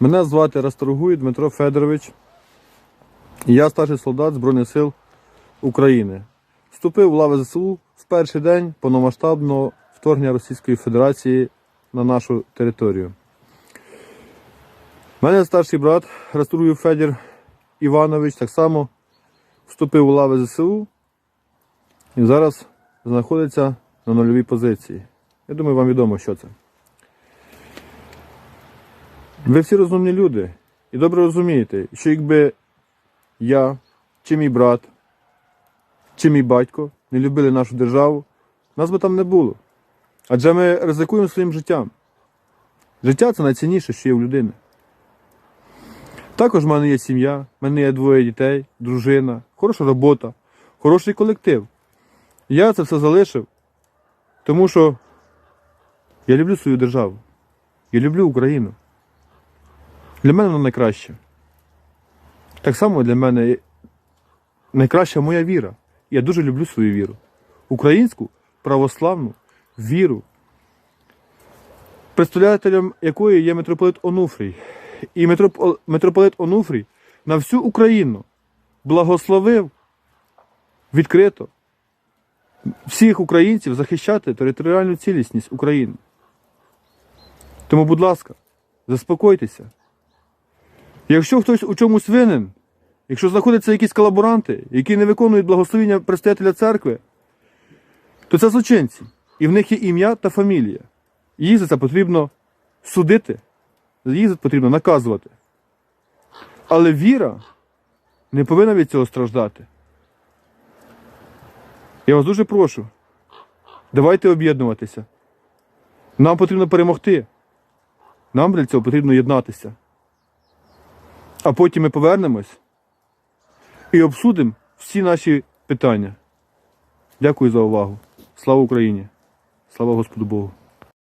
Мене звати Расторгуй Дмитро Федорович. Я старший солдат Збройних сил України. Вступив в лави ЗСУ в перший день повномасштабного вторгнення Російської Федерації на нашу територію. Мене старший брат Расторгуй Федір Іванович так само вступив у лави ЗСУ і зараз знаходиться на нульовій позиції. Я думаю, вам відомо, що це. Ви всі розумні люди і добре розумієте, що якби я, чи мій брат, чи мій батько не любили нашу державу, нас би там не було. Адже ми ризикуємо своїм життям. Життя це найцінніше, що є в людини. Також в мене є сім'я, в мене є двоє дітей, дружина, хороша робота, хороший колектив. Я це все залишив, тому що я люблю свою державу. Я люблю Україну. Для мене воно найкраще. Так само для мене найкраща моя віра. Я дуже люблю свою віру. Українську православну віру, представителем якої є митрополит Онуфрій. І митрополит Онуфрій на всю Україну благословив відкрито всіх українців захищати територіальну цілісність України. Тому, будь ласка, заспокойтеся. Якщо хтось у чомусь винен, якщо знаходяться якісь колаборанти, які не виконують благословіння предстоятеля церкви, то це злочинці. І в них є ім'я та фамілія. Їх за це потрібно судити, їх за це потрібно наказувати. Але віра не повинна від цього страждати. Я вас дуже прошу. Давайте об'єднуватися. Нам потрібно перемогти. Нам для цього потрібно єднатися. А потім ми повернемось і обсудимо всі наші питання. Дякую за увагу. Слава Україні! Слава Господу Богу!